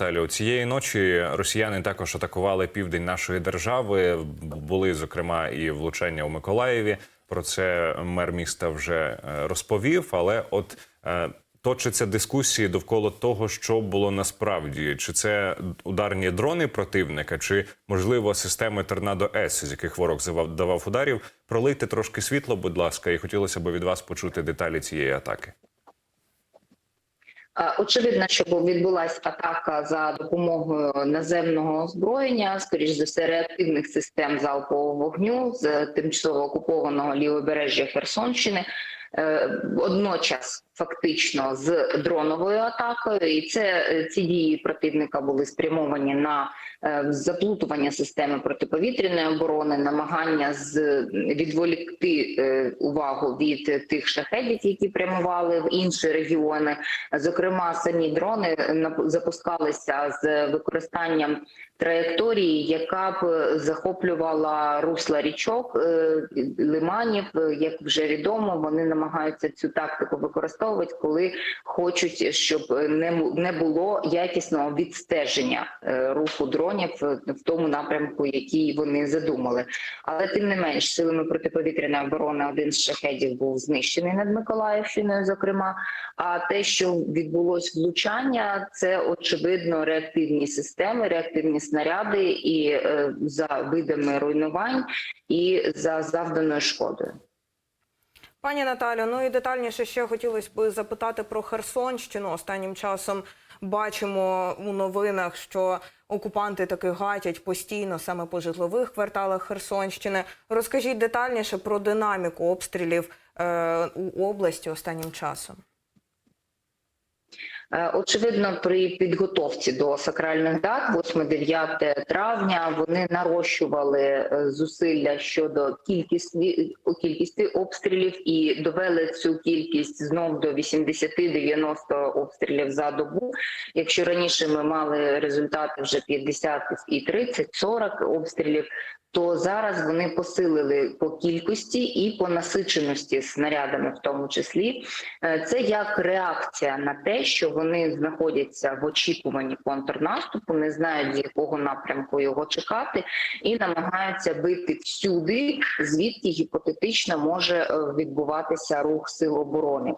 Наталю, цієї ночі росіяни також атакували південь нашої держави. Були зокрема і влучання у Миколаєві. Про це мер міста вже е, розповів. Але от е, точаться дискусії довкола того, що було насправді, чи це ударні дрони противника, чи можливо системи Торнадо С, з яких ворог завав- давав ударів. Пролийте трошки світло, будь ласка, і хотілося б від вас почути деталі цієї атаки. Очевидно, що відбулася атака за допомогою наземного озброєння, скоріш за все, реактивних систем залпового вогню з тимчасово окупованого лівобережжя Херсонщини. Е, Водночас фактично з дроновою атакою, і це е, ці дії противника були спрямовані на е, заплутування системи протиповітряної оборони, намагання з відволікти увагу від тих шахедів, які прямували в інші регіони. Зокрема, самі дрони запускалися з використанням траєкторії, яка б захоплювала русла річок е, лиманів. Е, Як вже відомо, вони намагаються цю тактику використовувати, коли хочуть, щоб не було якісного відстеження е, руху дронів е, в тому напрямку, який вони задумали. Але тим не менш, силами протиповітряної оборони один з шахедів був знищений над Миколаївщиною, зокрема. А те, що відбулось влучання, це очевидно реактивні системи, реактивні снаряди, і е, за видами руйнувань, і за завданою шкодою. Пані Наталю, ну і детальніше ще хотілося б запитати про Херсонщину. Останнім часом бачимо у новинах, що окупанти таки гатять постійно саме по житлових кварталах Херсонщини. Розкажіть детальніше про динаміку обстрілів е, у області останнім часом. Е, Очевидно, при підготовці до сакральних дат, 8-9 травня, вони нарощували е, зусилля щодо кількісті кількості обстрілів і довели цю кількість знов до 80-90 обстрілів за добу. Якщо раніше ми мали результати вже 50 і 30, 40 обстрілів. То зараз вони посилили по кількості і по насиченості снарядами, в тому числі, Е, Це як реакція на те, що вони знаходяться в очікуванні контрнаступу, не знають з якого напрямку його чекати, і намагаються бити всюди, звідки гіпотетично може е, відбуватися рух сил оборони.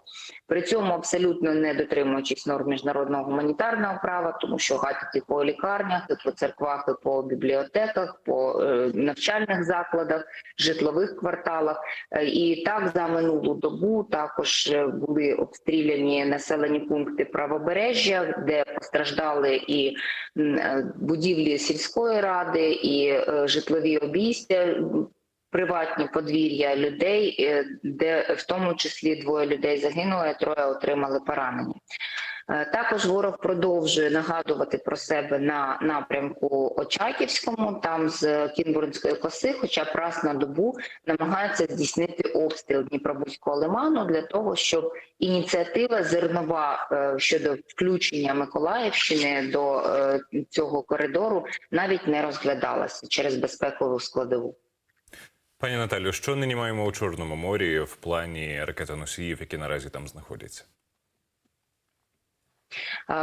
При цьому абсолютно не дотримуючись норм міжнародного гуманітарного права, тому що гатять і по лікарнях, і по церквах, і по бібліотеках, по е, навчальних закладах, житлових кварталах. Е, І так за минулу добу також е, були обстріляні населені пункти правобережжя, де постраждали і е, будівлі сільської ради, і житлові обійстя. Приватні подвір'я людей, де в тому числі двоє людей загинули, троє отримали поранення. Е, Також ворог продовжує нагадувати про себе на напрямку Очаківському, там з Кінбурнської коси, хоча б раз на добу намагається здійснити обстріл Дніпробузького лиману для того, щоб ініціатива зернова е, щодо включення Миколаївщини до е, цього коридору навіть не розглядалася через безпекову складову. Пані Наталю, що нині маємо у Чорному морі в плані ракетоносіїв, які наразі там знаходяться?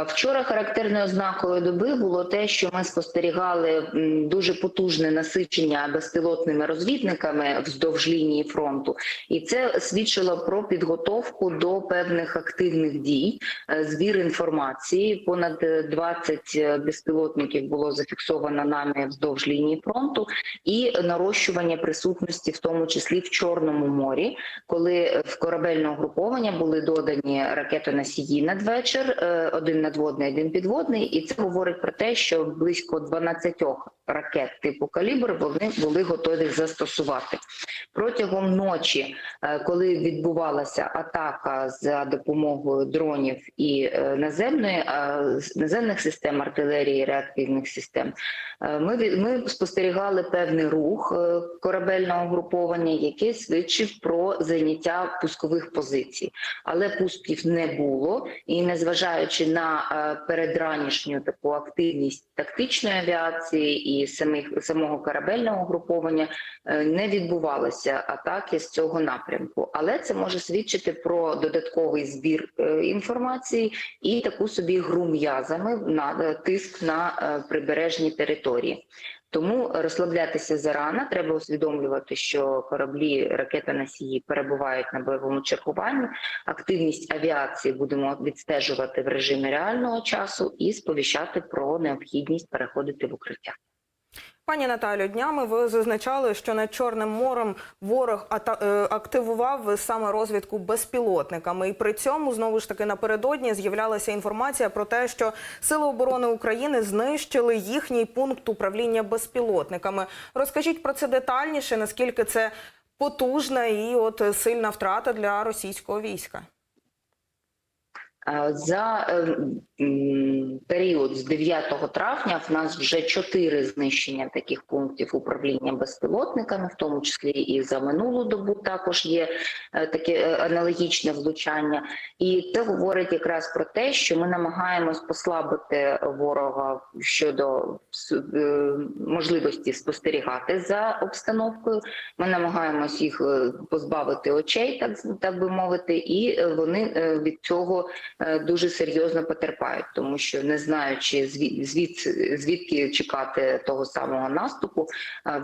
Вчора характерною ознакою доби було те, що ми спостерігали дуже потужне насичення безпілотними розвідниками вздовж лінії фронту, і це свідчило про підготовку до певних активних дій, е, збір інформації. Понад е, 20 безпілотників було зафіксовано нами вздовж лінії фронту, і нарощування присутності, в тому числі в Чорному морі, коли в корабельне угруповання були додані ракетоносії надвечір, е, один надводний, один підводний, і це говорить про те, що близько 12 ракет типу калібр вони були готові застосувати. Протягом ночі, е, коли відбувалася атака за допомогою дронів і е, наземної е, наземних систем артилерії, реактивних систем. Ми ми спостерігали певний рух корабельного угруповання, який свідчив про заняття пускових позицій, але пусків не було, і незважаючи незважаючи на е, передранішню таку активність тактичної авіації і самих самого корабельного угруповання, е, не відбувалися атаки з цього напрямку. Але це може свідчити про додатковий збір е, інформації і таку собі гру м'язами на тиск на прибережні території. Тому розслаблятися зарано, треба усвідомлювати, що кораблі ракетоносії перебувають на бойовому чергуванні. Активність авіації будемо відстежувати в режимі реального часу і сповіщати про необхідність переходити в укриття. Пані Наталю, днями ви зазначали, що над Чорним морем ворог е, активував саме розвідку безпілотниками. І при цьому знову ж таки напередодні з'являлася інформація про те, що Сили оборони України знищили їхній пункт управління безпілотниками. Розкажіть про це детальніше, наскільки це потужна і от сильна втрата для російського війська. Е, За е, період з 9 травня в нас вже чотири знищення таких пунктів управління безпілотниками, в тому числі і за минулу добу також є е, таке е, аналогічне влучання. І це говорить якраз про те, що ми намагаємось послабити ворога щодо е, можливості спостерігати за обстановкою. Ми намагаємось їх позбавити очей, так так би мовити, і вони від цього дуже серйозно потерпають, тому що не знаючи звід, звід, звідки чекати того самого наступу,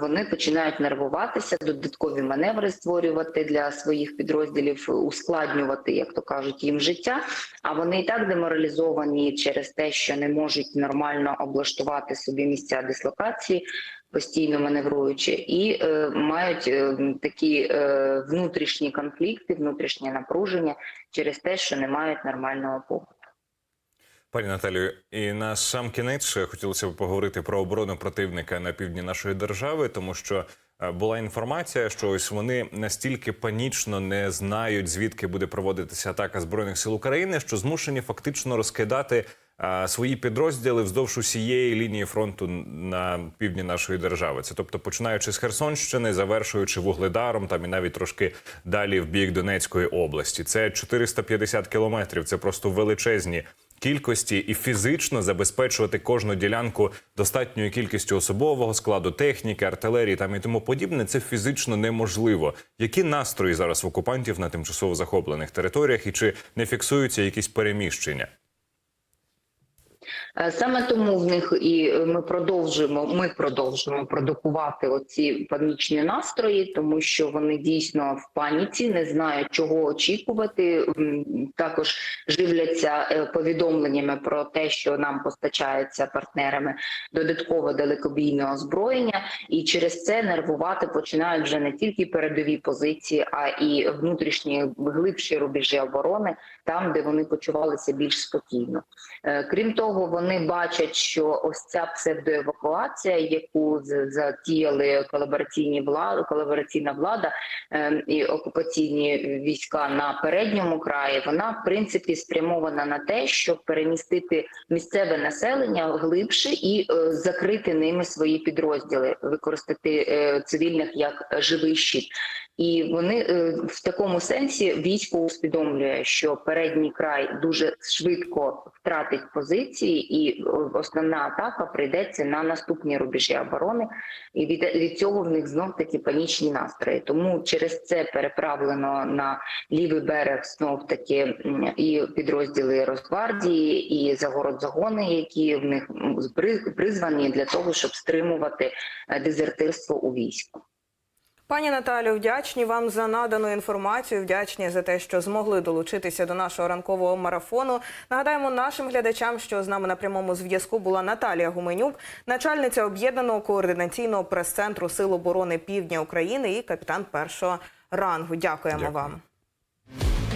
вони починають нервуватися, додаткові маневри створювати для своїх підрозділів, ускладнювати, як то кажуть, їм життя. А вони і так деморалізовані через те, що не можуть нормально облаштувати собі місця дислокації. Постійно маневруючи, і е, мають е, такі е, внутрішні конфлікти, внутрішнє напруження через те, що не мають нормального побуту. Пані Наталію, і на сам кінець хотілося б поговорити про оборону противника на півдні нашої держави, тому що е, була інформація, що ось вони настільки панічно не знають, звідки буде проводитися атака збройних сил України, що змушені фактично розкидати е, свої підрозділи вздовж усієї лінії фронту на півдні нашої держави. Це тобто починаючи з Херсонщини, завершуючи вугледаром, там і навіть трошки далі в бік Донецької області. Це 450 кілометрів. Це просто величезні кількості і фізично забезпечувати кожну ділянку достатньою кількістю особового складу, техніки, артилерії там і тому подібне. Це фізично неможливо. Які настрої зараз в окупантів на тимчасово захоплених територіях і чи не фіксуються якісь переміщення? Е, Саме тому в них і е, ми продовжуємо. Ми продовжуємо продукувати оці панічні настрої, тому що вони дійсно в паніці, не знають чого очікувати. Також живляться е, повідомленнями про те, що нам постачається партнерами додаткове далекобійне озброєння, і через це нервувати починають вже не тільки передові позиції, а і внутрішні глибші рубежі оборони, там де вони почувалися більш спокійно. Крім того, вони бачать, що ось ця псевдоевакуація, яку затіяли колабораційні влада, колабораційна влада е, і окупаційні війська на передньому краї, вона в принципі спрямована на те, щоб перемістити місцеве населення глибше і е, закрити ними свої підрозділи, використати е, цивільних як живий щит. І вони е, в такому сенсі військо усвідомлює, що передній край дуже швидко втратить позиції, і основна атака прийдеться на наступні рубежі оборони. І від, від цього в них знов такі панічні настрої. Тому через це переправлено на лівий берег знов таки і підрозділи Росгвардії, і загородзагони, які в них призвані для того, щоб стримувати е, дезертирство у війську. Пані Наталю, вдячні вам за надану інформацію. Вдячні за те, що змогли долучитися до нашого ранкового марафону. Нагадаємо нашим глядачам, що з нами на прямому зв'язку була Наталія Гуменюк, начальниця об'єднаного координаційного прес-центру Сил оборони Півдня України і капітан першого рангу. Дякуємо Дякую. вам.